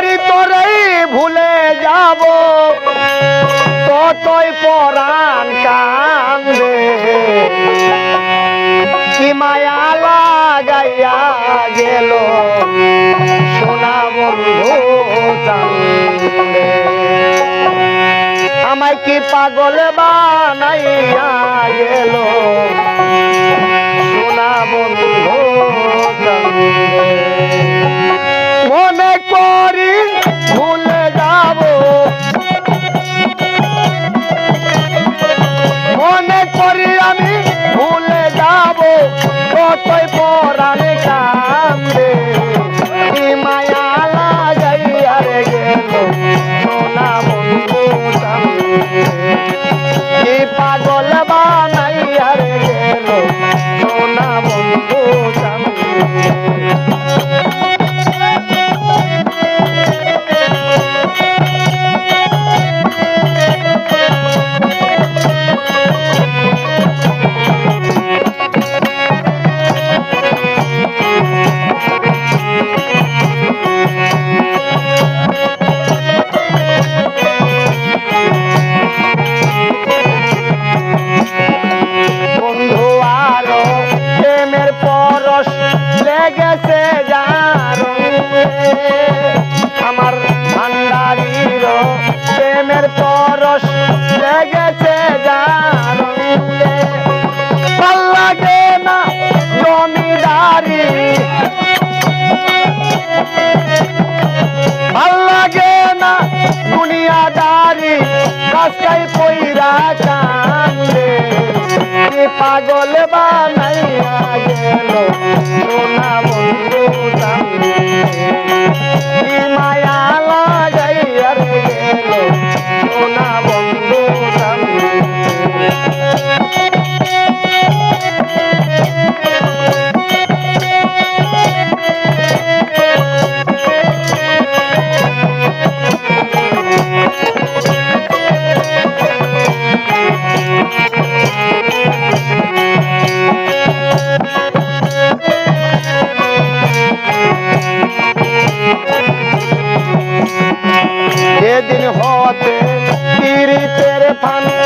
করি তোরেই ভুলে যাব। ততই পরাণ কান্দে কি মায়া লাগাইয়া গেল। সোনা বন্ধু আমায় কি পাগল বানাইয়া গেল? yo estoy por. कसाई पोरा कान रे पागल बा नहीं आ गेलो ফানা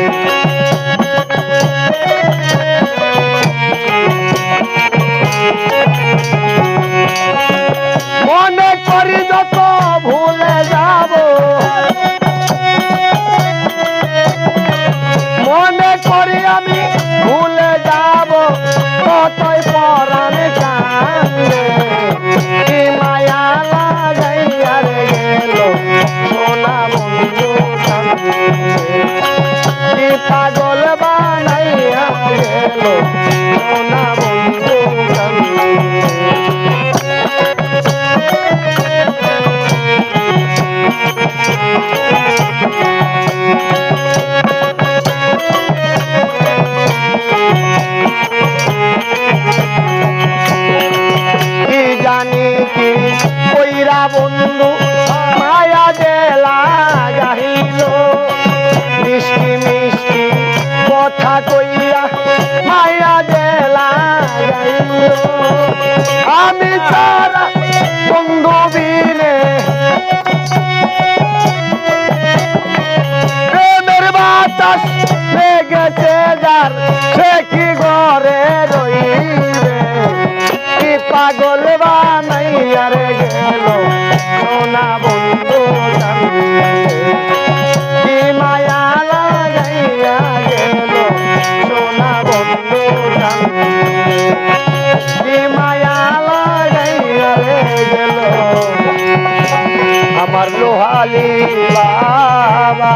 Música পাগল বানাইয়া রে গেল। সোনা বন্ধু কি মায়া লাগাইয়া গেল। সোনা বন্ধু কি মায়া লাগাইয়া রে গেল। আমার লোহালি বাবা